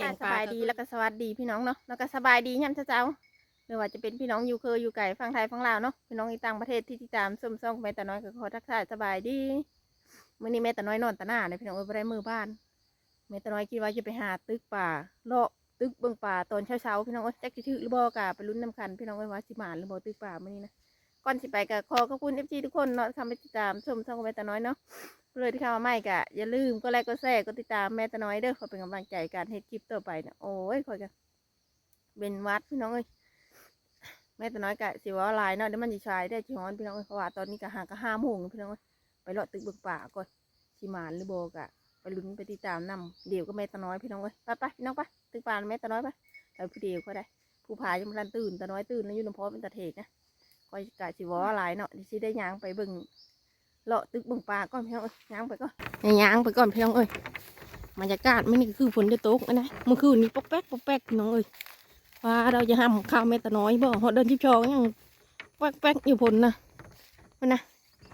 ก่งสบายดีแล้วก็สวัสดีพี่น้องเนาะแล้วก็สบายดียามเช้าๆไม่ว่าจะเป็นพี่น้องอยู่เคยอยู่ไก่ฟังไทยฟังลาวเนาะพี่น้องอีต่างประเทศที่ติดตามส้มซ่องแม่ตาน้อยก็ขอทักทายสบายดีมื้อนี้แม่ตาน้อยนอนตาหน้าเลยพี่น้องเอ้ยบ่ได้มือบ้านแม่ตาน้อยคิดว่าจะไปหาตึกป่าเลาะตึกเบิ่งป่าตอนเช้าๆพี่น้องเอ้ยจักสิถือหรือบ่กะไปลุ้นน้ำคันพี่น้องเอ้ยว่าสิมาหรือบ่ตึกป่ามื้อนี้นะก่อนสิไปก็ขอขอบคุณ FG ทุกคนเนาะที่เข้ามาติดตามชมช่องของแม่ตาน้อยเนาะ เลยที่เข้ามาใหม่กะอย่าลืมก็ไลค์ก็แชร์ก็ติดตามแม่ตาน้อยเด้อขอเป็นกำลังใจการเฮ็ดคลิปต่อไปเนี่ยโอ้ยคอยกันเป็นวัดพี่น้องเอ้ยแม่ตาน้อยกะสิว่าลายเนาะเดี๋ยวมันจะชายได้จีฮอนพี่น้องเอ้ยเพราะว่าตอนนี้กะห่างกะห้าโมงพี่น้องเอ้ยไปเลาะตึกเบิกป่าก่อนสิมานหรือโบกะไปลุ้นไปติดตามนำเดี๋ยวก็แม่ตาน้อยพี่น้องเอ้ยไปไปพี่น้องไปตึกป่าแม่ตาน้อยไปไปพี่เดียวก็ได้ ผู้พายังไม่ทันตื่นตาน้อยตื่นแล้วอยู่น้ำพอเป็นตาเทกนะคอยกะสิว่าลายเนาะดิสิได้ยางไปเบิ่ง เลาะตึกบงปลาก่อนพี่น้องเอ้ยย่างไปก่อนย่างไปก่อนพี่น้องเอ้ยบรรยากาศไมันนี่ก็คือฝนจะตกนะเมื่อคืนนี้ปกแป๊กปกแป๊กพี่น้องเอ้ยว่าเราจะห้ามข้าวแม่ตาน้อยบ่เพราเดินชิบชองยังแป๊กแป๊กอยู่ฝนนะมันนะ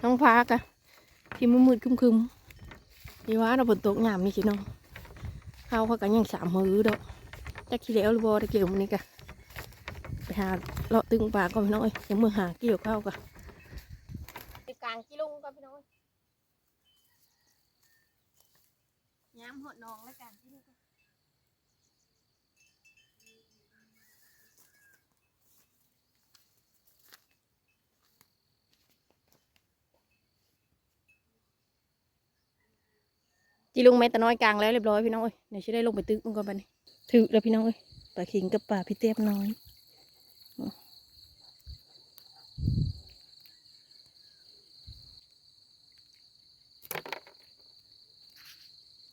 น้องฟ้ากะที่มืดมืดๆคึมนี่ว่าเราฝนตกยามนี่สิน้องข้าวเขากันยังสามมือดอกจักขี้เหลวหรือบ่ตะเกี่ยวมันนี่กะไปหาเลาะตึกปลาก่อนพี่น้องเอ้ยยังมือหาเกี่ยวข้าวกะ กลางกิลุงก่อนพี่น้องย้ำหดนองแล้วกันที่นี่จีลุงแม่ตะน้อยกลางแล้วเรียบร้อยพี่น้องเอ้ยเดี๋ยวจะได้ลงไปตึกมันก่อนไปนี่ถือแล้วพี่น้องเอ้ยปลาขิงกับปลาพี่เตี้ยบน้อย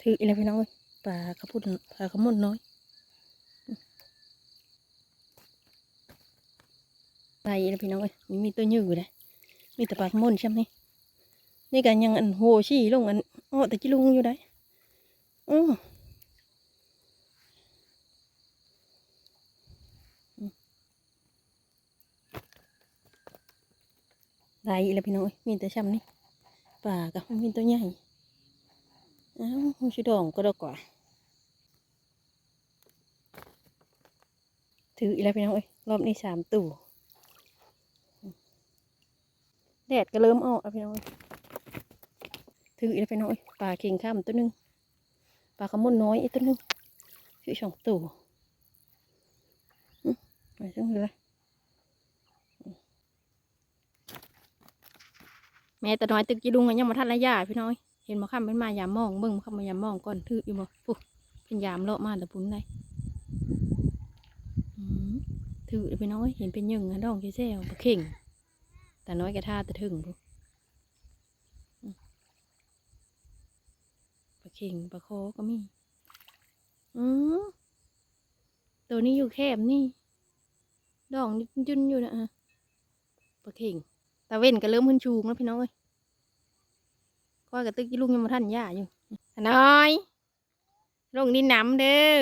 ถืออะไรพี่น้องเอ้ยปลากระพุนปลากระมุนน้อยปลาอะไรพี่น้องเอ้ยมีตัวยืดเลยมีแต่ปลากระมุนใช่ไหมนี่กันยังอันโหชี่ลงอันอ้อแต่จิลุงอยู่ได้อ้อได้อีกแล้วพี่น้องเอ้ยมีแต่ช้ำนี่ปลากระมีตัวใหญ่ อ้าวหูชิดองก็ดอกกว่า ถืออีแล้วพี่น้องเอ้ยรอบนี้สามตู่แดดก็เริ่มออกแล้วพี่น้องเอ้ยถืออีแล้วพี่น้องเอ้ยปลาเข่งข้ามตัวหนึงปลาขมุนน้อยอีกตัวหนึงชื่อสองตู่อืมไปจังเลยแม่แต่น้อยตึกจีดุงอะยังมาทันระยะพี่น้อย เห็นมาข้ามเป็นมายามมองเบิ่งมาข้ามมายามมองก่อนถืออยู่บ่ปุ๊เป็นยามเลาะมาแต่ปุ้นได้ถือไปน้อยเห็นเป็นยังอะดองแซ่ๆบ่เข่งแต่น้อยกระท่าแต่ถึงปุ๊ปลาเข่งปลาโคก็มีอืมตัวนี้อยู่แคบนี่ ดองนี่จุนอยู่นะอะปลาเข่งตาเว้นก็เริ่มขึ้นชูงแล้วพี่น้องเอ้ย ก้อยกับตึกยี่ลุงยังมาท่านย่าอยู่น้อย ลงดินน้ำเด้อ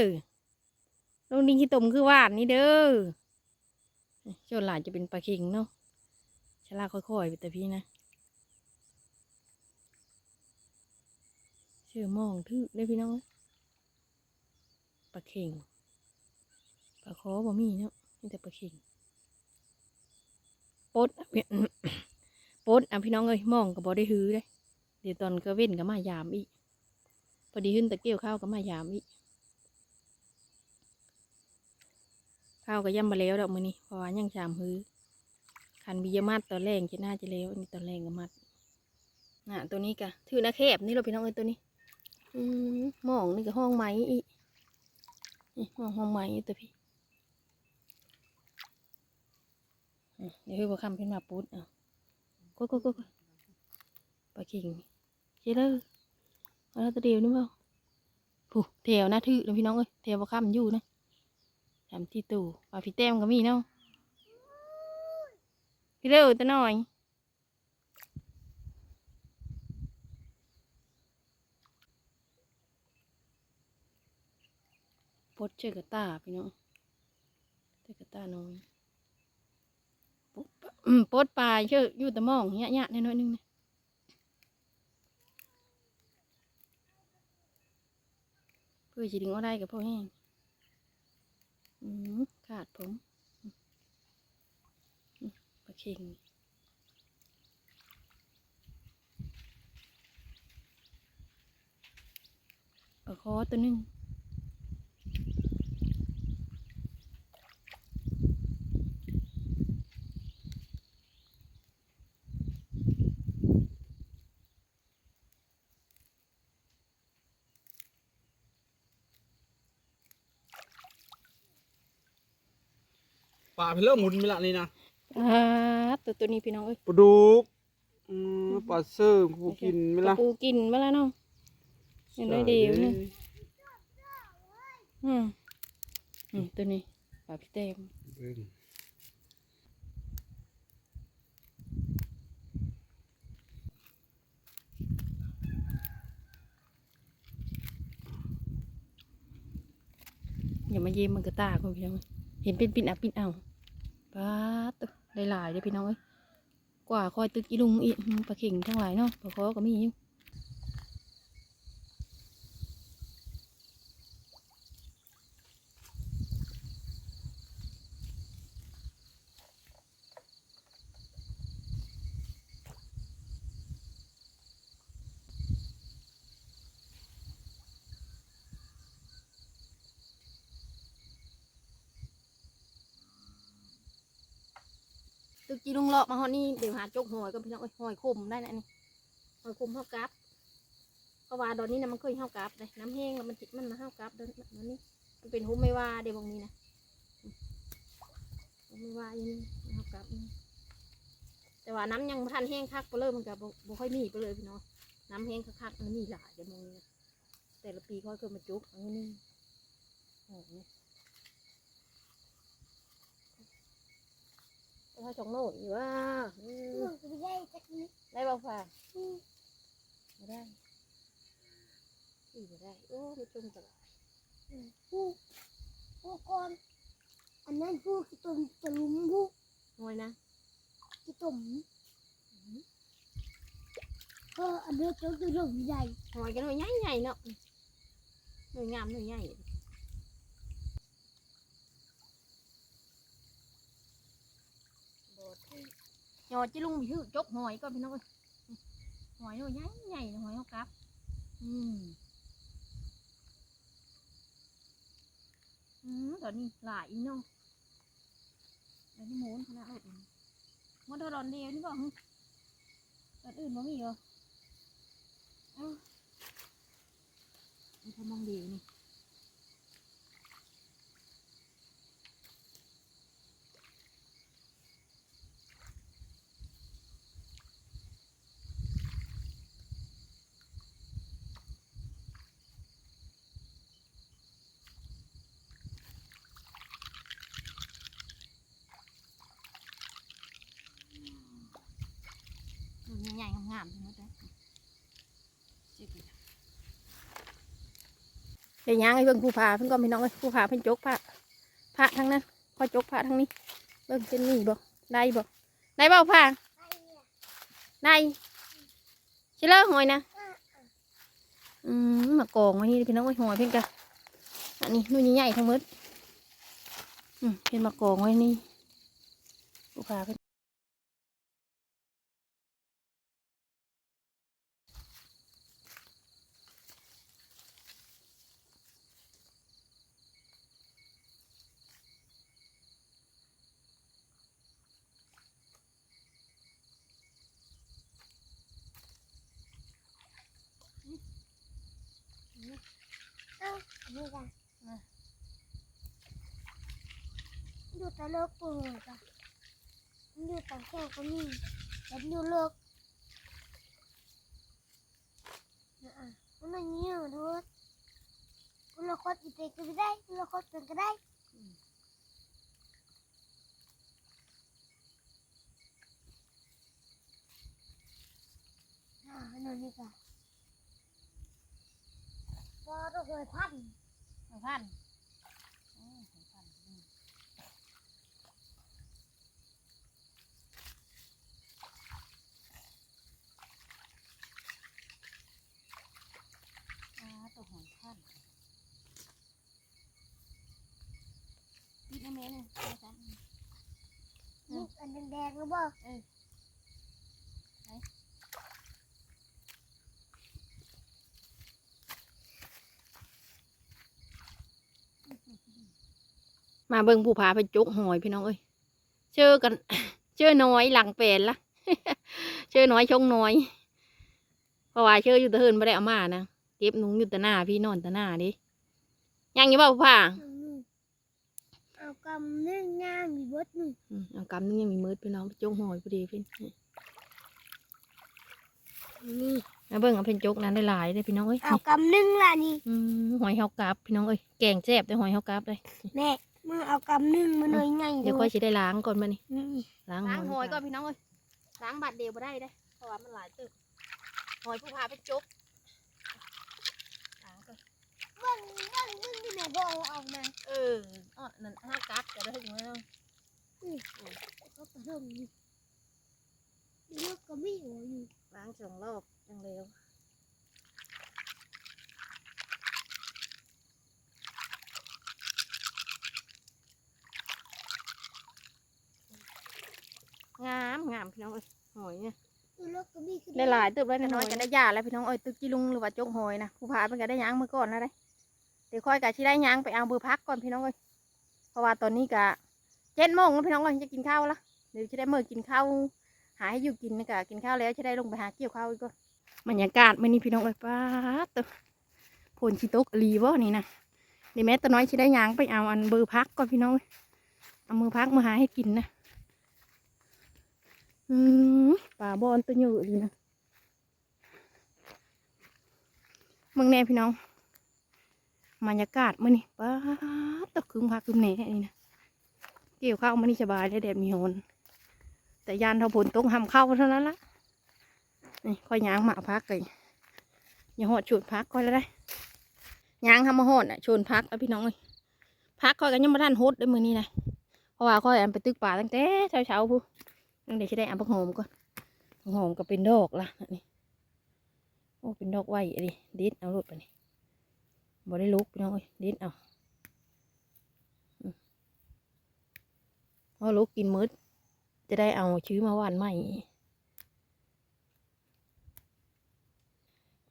ลงดินขี้ตมคือหวานนี่เด้อโจนหลานจะเป็นปลาคิงเนาะชะลาค่อยๆไปแต่พี่นะเชื่อมองทึได้พี่น้องปลาเข่งปลาคอบ่มีเนาะมีแต่ปลาเข่งปดอะพี่ปดอะพี่น้องเอ้ยมองก็บ่ได้ฮือเลย เดี๋ยวตอนก็เว้นก็มายามอีก พอดีขึ้นตะเกียวข้าวก็มายามอีก ข้าวก็ย่ำมาแล้วดอกมือนี้เพราะว่ายังชามฮื้อคันบียมัดตอนแรกจะน่าจะแล้วนนี้ตอนแรกก็มัดน่ะตัวนี้กะถือนะแคบนี่เราพี่น้องเอ้ยตัวนี้ อืมหมองนี่ก็ห้องไม้อีกห้องห้องไม้ตัวพี่เดี๋ยวพี่บัวคำเป็นมาปุ๊ดเอะก็ก็ก็ก็ปลาเข่ง เจ๊เลยเอาแล้วตะเดียวนี่เปล่าผู้แถวหน้าทื่อเลยพี่น้องเอ้ยแถวบะค่ำอยู่นะทำที่ตู่ปลาพี่แต้มก็มีเนาะพี่เร็วแต่หน่อยปดเจอกระตาพี่น้องเจอกระตาน้อยปดปลาอืมปดปลาเชื่ออยู่แต่มองเนี้ยๆน้อยนึงนะ พื่อจะดึงเอาได้กับพ่อแห้งขาดผมปลาเค็งปลาคอตัวนึ่ง ป่าเพลเลอร์หมุนไปละนี่นะอ่าตัวตัวนี้พี่น้องเอ้ยปลาดุกอืมปลาเซิร์ฟกูกินไหมล่ะปูกินมาแล้วเนาะเห็นได้ดีอยู่นี่อืมอืมตัวนี้ปลาพี่เต็มเบิ่งอย่ามาเยี่ยมมันกระตาคุณพี่น้องเห็นเป็นปิ่นอะปิ่นเอา ป้าตัวหลายๆเลยพี่น้องเอ้ยกว่าคอยตึกอีลุงอีอืมปลาเข่งทั้งหลายเนาะปลาคอก็มีอยู่ตึกอีลุงเลาะมาฮอนี่เดี๋ยวหาจกหอยก็พี่น้องเอ้ยหอยคมได้นะนี่หอยคมเท่ากับเพราะว่าดอนนี้นะมันเคยเท่ากับเลยน้ำแห้งแล้วมันจิมันมาเท่ากับดอนดอนนี้มันเป็นหุ้มไม่ว่าเดี๋ยวบางนี้นะหุ้มไม่ว่าอย่างนี้เท่ากับแต่ว่าน้ำยังทันแห้งคักไปเลยมันก็บ่บ่ค่อยมีไปเลยพี่น้องน้ำแห้งคักๆมันมีหลายเดี๋ยวบางนี้แต่ละปีค่อยเคยมาจุกอันนี้โอ้าสองโน่อยู่ว่าได้จักนิดได้บ้างฝ่าไม่ได้อีไม่ได้โอ้ไม่จุ่มตลอดผู้ผู้ก่อนอันนั้นผู้กิตมจะลุมผู้งอยนะกิตุ่มก็อันนี้ก็คือหลงใหญ่หอยกันหน่อยใหญ่ใหญ่เนาะหน่วยงามหน่วยใหญ่ หอยจิลุงมีชื่อจกหอยก็พี่น้องเอ้ยหอยหน่วยใหญ่ใหญ่หอยเขากับ อืมอืมตอนนี้หลายอีเนาะตอนนี้หมุนขนาดอื่นมันเท่าดอนเดียวนี่บอกตอนอื่นบ่มีเหรอเอ้ามันทำมองดีนี่ ใหญ่ๆงามๆทั้งหมดเลยเดี๋ยวย่างให้เบิ่งผู้ผาเพิ่นก็ม่น้องเลยผู้ผาเพิ่นจกผ้าผ้าทั้งนั้นพอจกผ้าทั้งนี้ เบิ่งเป็นนี่บ่ได้บ่ได้บ่ผ้าได้ชิเลอร์หอยนะอืมมากองไว้นี่พี่น้องไว้หอยเพิ่นกะอันนี้นู่นใหญ่ๆทั้งหมดอืมเพิ่นมากองไว้นี่ผู้ผาเพิ่น อ้าอันนี้กันดูตะโลกปูกันดูตะแค่ก็มีแต่ดูโลกนะอะมันเงี้ยดูคุณละครอีเตก็ได้คุณละครเป็นก็ได้อ่าหนูนี่กัน ก็ต้องเคยพันหอยพันโอ้หอยพันอืมอ่าตัวหอยพันห็นนี่อันแดงๆแล้วบ่ มาเบิ่งผู้พาไปจกหอยพี่น้องเอ้ยเจอกัน เจอน้อยหลังแปลนละเจอน้อยชงน้อย เพราะว่าเจออยู่แตะเฮินไม่ได้เอามานะเก็บหนุงอยู่แตะหน้าพี่นอนแตะหน้าดิยังอยู่บ่ผู้พาเอากำนึ่งย่างมีบดนี่อืมเอากำนึงยังมีมืดพี่น้องไปจกหอยพอดีพี่นี่นี่มาเบิ่งเอาเป็นจกนั้นได้หลายเลยพี่น้องเอ้ยเอากำนึ่งล่ะนี่อืมหอยเฮากราบพี่น้องเอ้ยแกงแซ่บได้หอยเฮากราบเลยแม่ มาเอากำนึ่งมาหน่อยไงเดี๋ยวค่อยสิได้ล้างก่อนมานี่นี่ล้างล้างหอยก็ก่อนพี่น้องเอ้ยล้างบาดเดียวบ่ได้เด้เพราะว่ามันหลายตึกหอยผู้พาไปจกล้างก่อนเบิ่งเบิ่งเบิ่งที่แม่บ่เอาออกมาเอออ้อนั่นห้ากัดจะได้ถึงแล้วก็กระเทิงนี่เลือกก็ไม่หัวอยู่ล้างสองรอบยังเร็ว งามงามพี่น้องเอ้ยหอยเนี่ยเลือกก็ไม่ขึ้นได้หลายเติบเลยน้น้ออยยๆกักันนได้ได้ยาแล้วพี่น้องเอ้ยตึกจีลุงหรือว่าจกหอยนะผู้พาเป็นก็ได้ยางมือก่อนแล้วได้เดี๋ยวค่อยกะชิได้ยางไปเอาเบอร์พักก่อนพี่น้องเอ้ยเพราะว่าตอนนี้กะเจ็ดโมงแล้วพี่น้องเอ้ยจะกินข้าวละเดี๋ยวจะได้เมื่อกินข้าวหาให้อยู่กินนะกะกินข้าวแล้วจะได้ลงไปหาเกี่ยวข้าวอีกก่อนบรรยากาศมื่อนี้พี่น้องเอ้ยป้าดตัวผลชิโตกรีวะนี่นะเดี๋ยวแม่ตัวน้อยชิได้ยางไปเอาอันเบอร์พักก่อนพี่น้องเอ้ยเอามือพักมาหาให้กินนะ อืมป่าบอนตัวเยอะดีนะเมืองแน่พี่น้องบรรยากาศมื่อนี่ป้าดตกคืมพักคืมแหน่นี่นะเกี่ยวข้าวมื่อนี่สบายได้แดดมีโหนแต่ยานเท่าผลตกหำเข้าเท่านั้นละนี่ค่อยยางหมาพักเลยอย่าหอดชวนพักค่อยแล้วได้ยางทำมาหอดอะชวนพักแล้วพี่น้องเลยพักค่อยกันยังมาทันโฮดได้มือนี้นะเพราะว่าค่อยอันไปตึกป่าตั้งแต่เช้าเช้าๆพู ตั้งแต่จะได้อันผักหอมก่อนหอมก็เป็นดอกละนี่โอ้เป็นดอกไว้ดิดิดเอาลูกไปนี่บ่ได้ลุกน้องดิดเอาเอาลูกกินมืดจะได้เอาชื้อมาหวานใหม่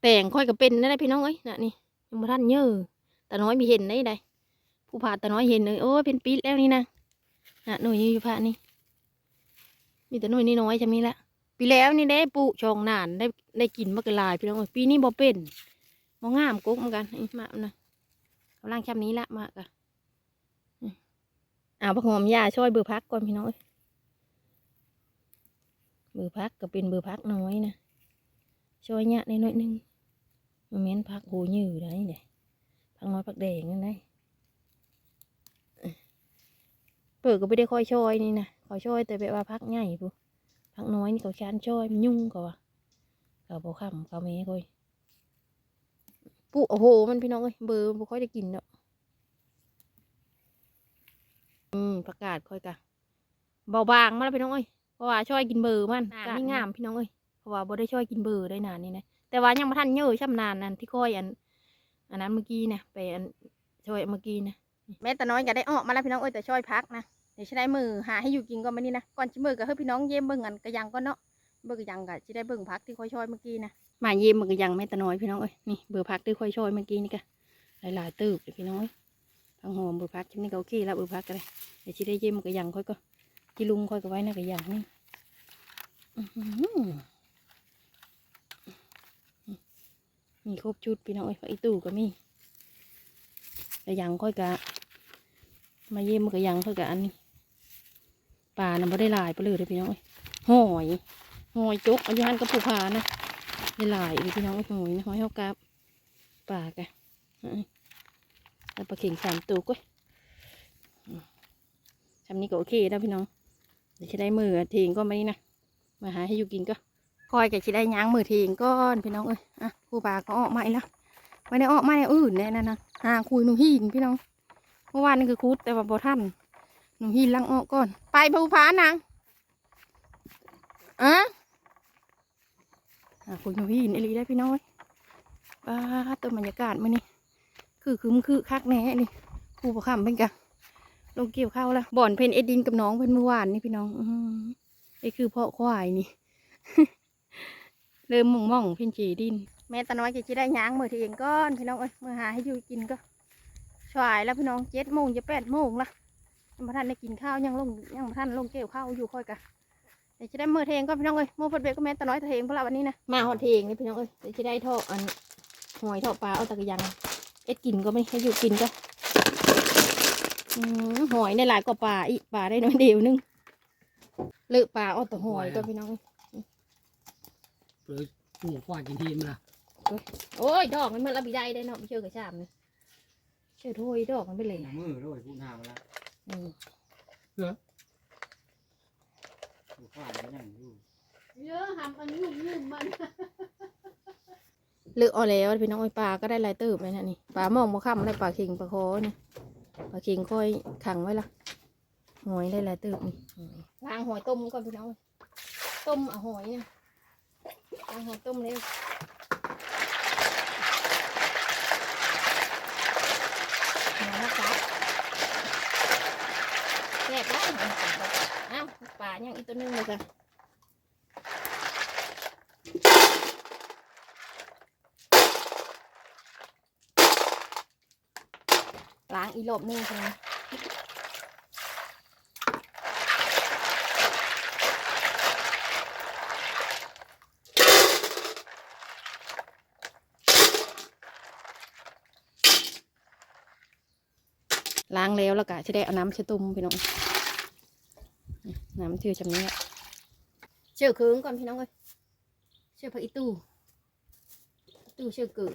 แต่งค่อยก็เป็นนั่นแหละพี่น้องเอ้ยน่ะนี่ยังบ่ทันเยอะแต่น้อยมีเห็นได้ใดผู้ผ่าแต่น้อยเห็นเลยโอ้เป็นปีแล้วนี่นะน่ะหน่วยอยู่ผ่านี่ มีแต่น่วยนี่น้อยจะมีละปีแล้วนี่ได้ปลูกชองนานได้ได้กินมะกะลายพี่น้องปีนี้บ่เป็นบ่งามกุ๊กเหมือนกันอีมาเอานะกำลังแคบนี้ละมากะอืมเอาผักหอมยาช่วยเบือพักก่อนพี่น้อยเบือพักก็เป็นเบือพักน้อยนะช่วยเนี่ยในน้อยนึงมันเม็นพักหูยืดได้เนี่ยพักน้อยพักแดงนั่นได้เอ้ยเปิดก็ไม่ได้ค่อยช่วยนี่นะ คอยช่วยแต่แบบว่าพักใหญ่ปุ๊พักน้อยนี่เขาชานช่อยมันยุ่งกว่าเขาบอกคำเขาแม่ค่อยปุ๊โอ้โห มันพี่น้องเอ้ยเบอร์บ่ค่อยได้กินเนาะอืมประกาศค่อยกะเบาบางมาแล้วพี่น้องเอ้ยเพราะว่าช่วยกินเบอร์มันกานี่งามพี่น้องเอ้ยเพราะว่าบ่ได้ช่วยกินเบอร์ได้นานนี่นะแต่ว่ายังมาทันเยอะช่ำนานนั่นที่ค่อยอัน อันนั้นเมื่อกี้นะไปอันช่วยเมื่อกี้นะแม่แต่น้อยก็ได้ออกมาแล้วพี่น้องเอ้ยแต่ช่วยพักนะเดี๋ยวจะได้มือหาให้อยู่กินก่อนมานี่นะก่อนจะมือก็ให้พี่น้องเยี่ยมเบิ่งกันกระยังก็เนาะเบิ่งกระยังก็จะได้เบิ่งพักที่ค่อยช่อยเมื่อกี้นะมาเยี่ยมเบิ่งกระยังแม่ตาน้อยพี่น้องเอ้ยนี่เบิ่งพักที่ค่อยช่อยเมื่อกี้นี่ก็หลายๆตืบเลยพี่น้องเอ้ยทางหอมเบิ่งพักชิ้นนี้ก็โอเคแล้วเบิ่งพักก็ได้เดี๋ยวจะได้เยี่ยมกระยังค่อยก็ที่ลุงค่อยก็ไว้ในกระยังนี่มีครบชุดพี่น้องเอ้ยผักอีตู้ก็มีกระยังค่อยกะมาเยี่ยมกระยังค่อยกะอันนี้ ปลาน่ะไม่ได้ลายไปเลยเด้อพี่น้องหอยหอยจกอายุหันกับผู้พานะได้ลายเลยพี่น้องหอยนะหอยเฮากาบปลากะเอ้ยแล้วปลาเข่งสามตัวก้ยทำนี้ก็โอเคแล้วพี่น้องเดี๋ยวจะได้มือเทงก็ไม่นี่นะมาหาให้อยู่กินก็คอยกับจะได้ย้างมือเทงก้อนพี่น้องเอ้ยอะผู้ปลาก็ออกมากแล้วไม่ได้ออกมาในอื่นแน่นะนะหาคุยหนุ่หินพี่น้องเมื่อวานนี่คือคุดแต่ว่าบ่ท่าน หนูหินลังออกก่อน ไปภูผานางอะอะคุณหนูหินอลีได้พี่น้อยป้าตัวบรรยากาศมานี่คือคือมันคือคักแน่นี่ครูประคำเป็นกะลงเกี่ยวข้าวละบ่อนเพนเอดดินกับน้องเพิ่นเมื่อวานนี่พี่น้องอือนี่คือเพาะควายนี่เริ่มม่องม่องเพิ่นจีดิน แม่ตาน้อยจะได้ย้างมือทีเองก้อนพี่น้องเอ้ยมือหาให้อยู่กินก็สวายแล้วพี่น้องเจ็ดโมงจะแปดโมงละ ยังบ่ทันได้กินข้าวยังลงยังบ่ทันลงเกี่ยวข้าวอยู่ค่อยกะเดี๋ยวจะได้มือเทงก็พี่น้องเอ้ยมือเพัดเบกก็แม่ตาน้อยเทงเพราะละวันนี้นะมาหอดเทงนี่พี่น้องเอ้ยเดี๋ยวจะได้ทอดอันหอยทอดปลาเอาตะกะยังเอ็ดกินก็ไม่ให้อยู่กินก็อืมหอยในหลายกว่าปลาอีกปลาได้น้อยเดียวนึงเลือกปลาเอาแต่หอยก็พี่น้องเอ้ยเปลือกหูควายกินทีมนะโอ้ยดอกมันมันรับบิได้ได้เนาะไม่เชื่อกระชามนี่เชื่อถ้วยดอกมันไปเลยหน้ามือด้วยพูดหน้ามาแล้ว อืมหูควายมันยังอยู่เยอะหำอันยุ่มยุ่มมันเลือกเอาแล้วพี่น้องไอ้ยปลาก็ได้หลายเติบเลยนะนี่ปลามองมาค่ำได้ปลาเค็งปลาคอนี่ปลาเค็งค่อยขังไว้ละหอยได้หลายเติบนี่ล้างหอยต้มก่อนพี่น้องต้มเอาหอยเนี่ยล้างหอยต้มเร็วหอยนะครับแซ่ บได้อ้าวป่ายังอีกตัวนึงเลยค่ะล้างอีหลบนึงใช่างแล้วแล้วก็จะได้เอาน้ำเชื่อตุ่มพี่น้องน้ำเชื่อจำนี้เชื่อคืนก่อนพี่น้องเอ้ยเชื่อผักอีตู้อีตู้เชื่อเกือ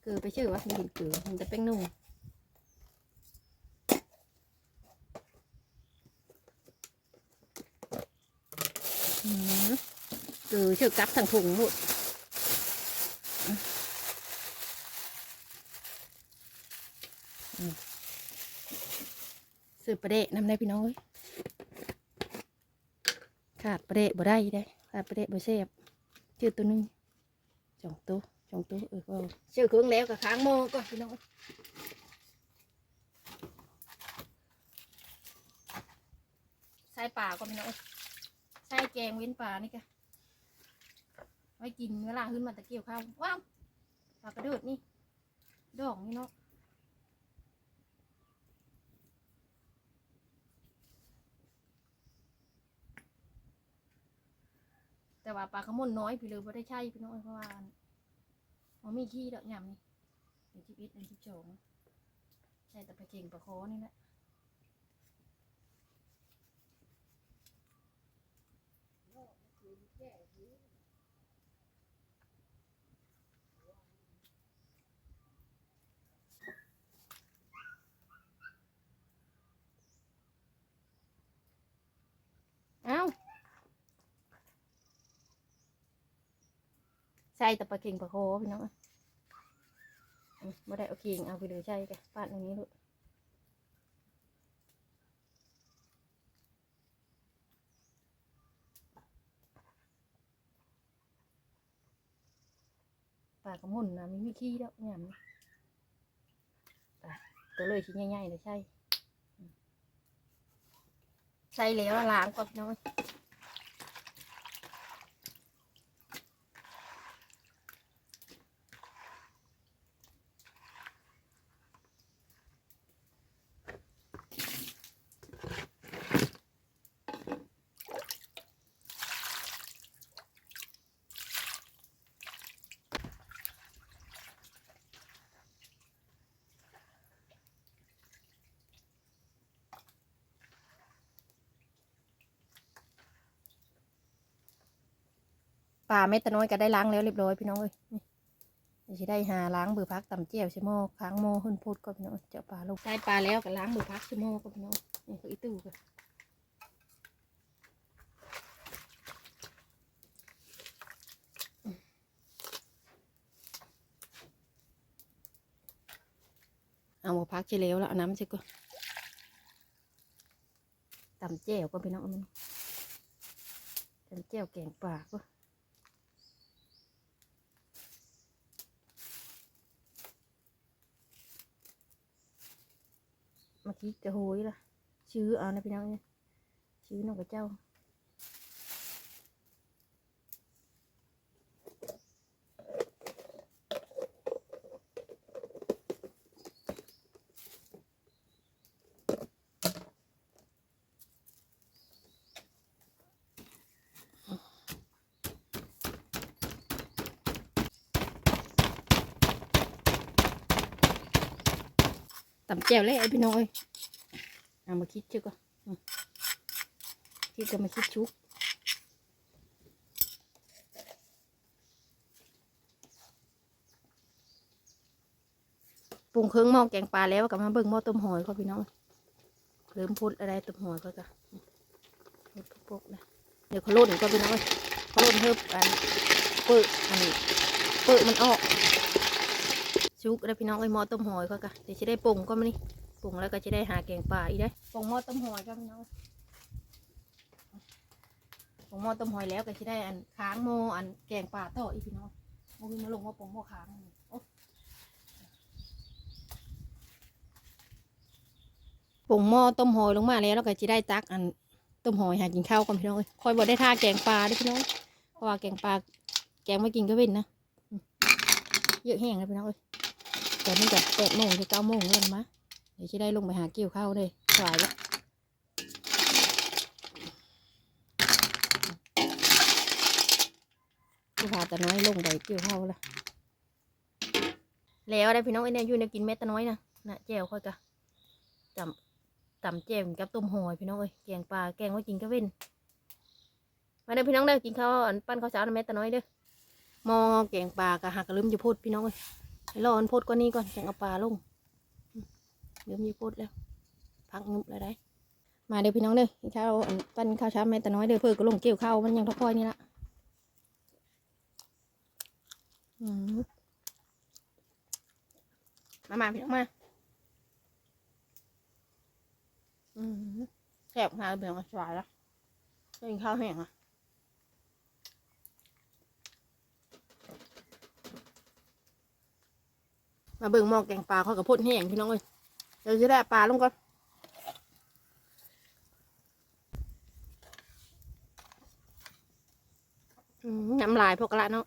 เกลือไปเชื่อว่ามันเป็นเกลือมันจะเป็นนุ่มเกลือเชื่อกับทางถุงหมด ซื้อประเดะนำได้พี่น้องเอ้ยขาดประเดะบ่ได้ได้ขาดประเดะบ่เสียบชื่อตัวหนึงสองตัวสองตัวเออก็เชื่อเครื่องแล้วกับค้างโมก็พี่น้องใส่ป่าก็พี่น้องใส่แกงเว้นป่านี่กะไว้กินเวลาขึ้นมาตะเกียบข้าวว้าวปลากระโดดนี่ดอกนี่เนาะ แต่ว่าปลากระมนน้อยพี่เลยไม่ได้ใช่พี่น้องเพราะว่ามันมีขี้ดอกหยำนี่เดี๋ยวที่ปิดอันที่โจงใช่แต่ปลาเก่งปลาโคนี่แหละเอ้า ใช่แต่ปลาเก่งปลาโคพี่น้องอืมบ่ได้เอากิ่งเอาไปเลยใช่แกฟาดตรงนี้ลูกปลากระมุนนะมีมีขี้แล้วเนี่ยมันตัวเลยชิ้นใหญ่ๆเลยใช่ใส่แล้วล้างก่อนน้อง ปลาเม็ดตะน้อยก็ได้ล้างแล้วเรียบร้อยพี่น้องเอ้ยนี่เดี๋ยวจะได้หาล้างเบือพักต่ำเจียวใช่โมค้างโมหุ่นพูดก็พี่น้องเจ้าปลาลูกได้ปลาแล้วก็ล้างเบือพักใช่โมก็พี่น้องนี่ก็อีตู้ก็เอามาพักเฉลียวแล้วเอาน้ำใช่ก็ตำเจียวก็พี่น้องมันตำเจียวแกงปลาก็ มาคิดจะโหยละชื่อเอานะพี่น้องเนี่ยชื่อน้องกับเจ้าตำแจ่วเลยไอ้พี่น้องเอ้ย เอามาคิดชื่อก่อนคิดก็มาคิดชุกปรุงเครื่องหม้อแกงปลาแล้วก็มาเบิ่งหม้อต้มหอยเขาพี่น้องเริ่มพูดอะไรต้มหอยเขาจะพูดพวกนะเดี๋ยวเขาโลดอีกก็พี่น้องเอ้ยเขาโลดเพิ่มกันเปิดอันนี้เปิดมันออกชุกแล้วพี่น้องไอ้หม้อต้มหอยเขากะเดี๋ยวจะได้ปรุงก็มานี่ ปรุงแล้วก็จะได้หาแกงปลาอีกได้ปรุงหม้อต้มหอยก็พี่น้องปรุงหม้อต้มหอยแล้วก็จะได้อันค้างหม้ออันแกงปลาต่ออีกพี่น้องโมกินมาลงว่าปรุงหม้อค้างนี่โอ๊ะปรุงหม้อต้มหอยลงมาแล้วแล้วก็จะได้ตักอันต้มหอยหากินข้าวก่อนพี่น้องเอ้ยคอยบอกได้ท่าแกงปลาเด้วยพี่น้องเพราะว่าแกงปลาแกงไม่กินก็เว้นนะอืมเยอะแห้งเลยพี่น้องเอ้ยตอนนี้กับแปดโมงถึงเก้าโมงเลยมะ เดี๋ยวจะได้ลงไปหาเกี่ยวข้าวเลยสายแล้วผู้พาตาน้อยลงไปเกี่ยวข้าวล้วแล้วได้พี่น้องไอ้เนี่ยอยู่ในกินเม็ดตาน้อยนะนะแจวค่อยกะจำจำแจ่วกับต้มหอยพี่น้องเอ้ยแกงปลาแกงไว้กินก็เว้นมาเด้อพี่น้องเด้อกินข้าวอันปั้นข้าวเช้าในเม็ดตาน้อยเด้อมอแกงปลากะหักกระลืมจะพูดพี่น้องเอ้ยให้รอมันพดกว่านี้ก่อนแข่งเอาปลาลง เดี๋ยวมีพดแล้วพักงุบแล้วได้ มาเดี๋ยวพี่น้องเด้อกินข้าวปั้นข้าวเช้าแม่แต่น้อยเด้อเพื่อก็ลงเกี่ยวข้าวมันยังทอดพอยนี่ละมามาพี่น้องมาแซ่บหาเบี่ยงสวายแล้วกินข้าวแห้งอะมาเบิ่งหม้อแกงปลาเขากับพ่นแห้งพี่น้องเอ้ย ดี๋ยวจะได้ปลาลงก่อนน้ำลายพวกกระเนาะ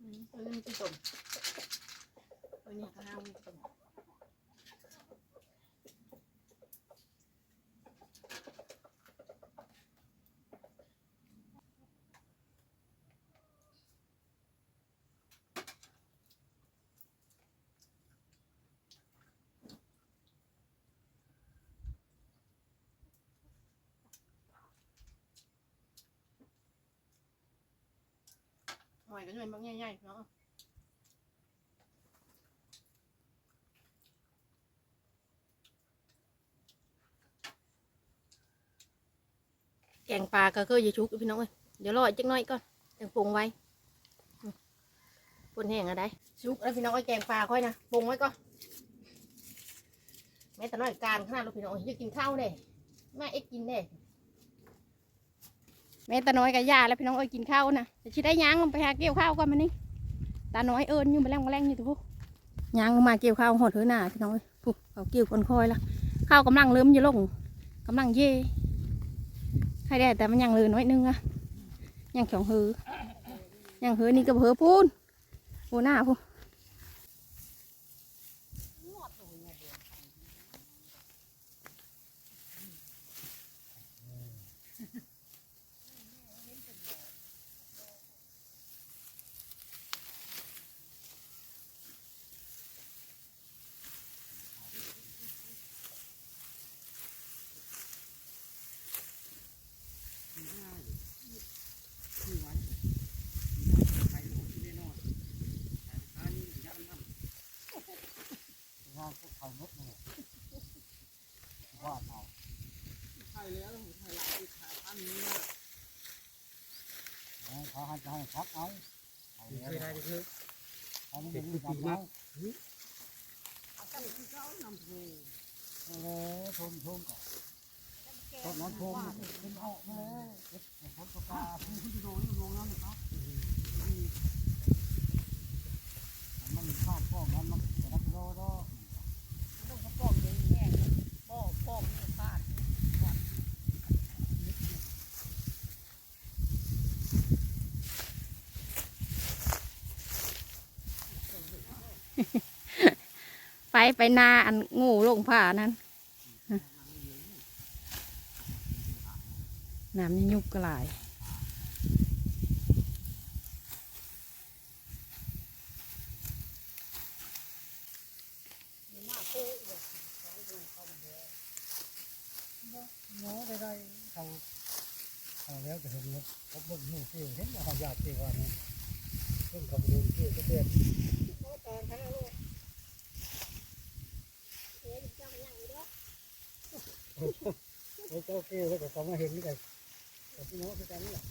อืมเออนี่เป็นต้มเออเนี่ยข้าวนี่ต้ม หอยก็จะเป็นบางใหญ่ๆเนาะ แกงปลาก็คืออย่าชุกพี่น้องเอ้ยเดี๋ยวรออีกจักหน่อยก่อนจังปรุงไว้อืมปนแห้งอะไรชุกแล้วพี่น้องไอ้ยแกงปลาค่อยนะปรุงไว้ก่อนแม่แต่น้อยการขนาดลูกพี่น้องจะกินข้าวเด้แม่เอ็กกินเด้แม่ตาน้อยกับยาแล้วพี่น้องเอ้ยกินข้าวนะจะชิได้ย่างลงไปหาเกี่ยวข้าวก่อนมานี่ตาน้อยเอิญอยู่มาแรงมาแรงอยู่ทุกย่างลงมาเกี่ยวข้าวหอดเถือหน้าพี่น้องเอ้ยปุ๊บเขาเกี่ยวคนคอยละข้าวกำลังเริ่มจะลงกำลังเย่ ให้ได้แต่มันยังเลยน้อยนึงอะยังเขียวหือยังหือนี่ก็เผือพูนโอ้หน้าพูน อดเอาไทยแล้วหูไทยลายติดไท่านนี้นะเขาให้จะให้พักเอาเคยได้ก็คือเขาไม่ได้รู้จักเราอาแต่ที่เขานำทูโอ้โหชมชมก่อนต้นอนชมขึ้นออกาเลยเก็บผลประกาศขึ้นที่โดนที่โดนแล้วนี่ ไปนาอันงูลงผ้านั้นน้ำนี่ยุบกระไหล เจ้าเกลือแล้วก็สามาเห็นไม่ไต่พี่น้องคือกันนี่แหละ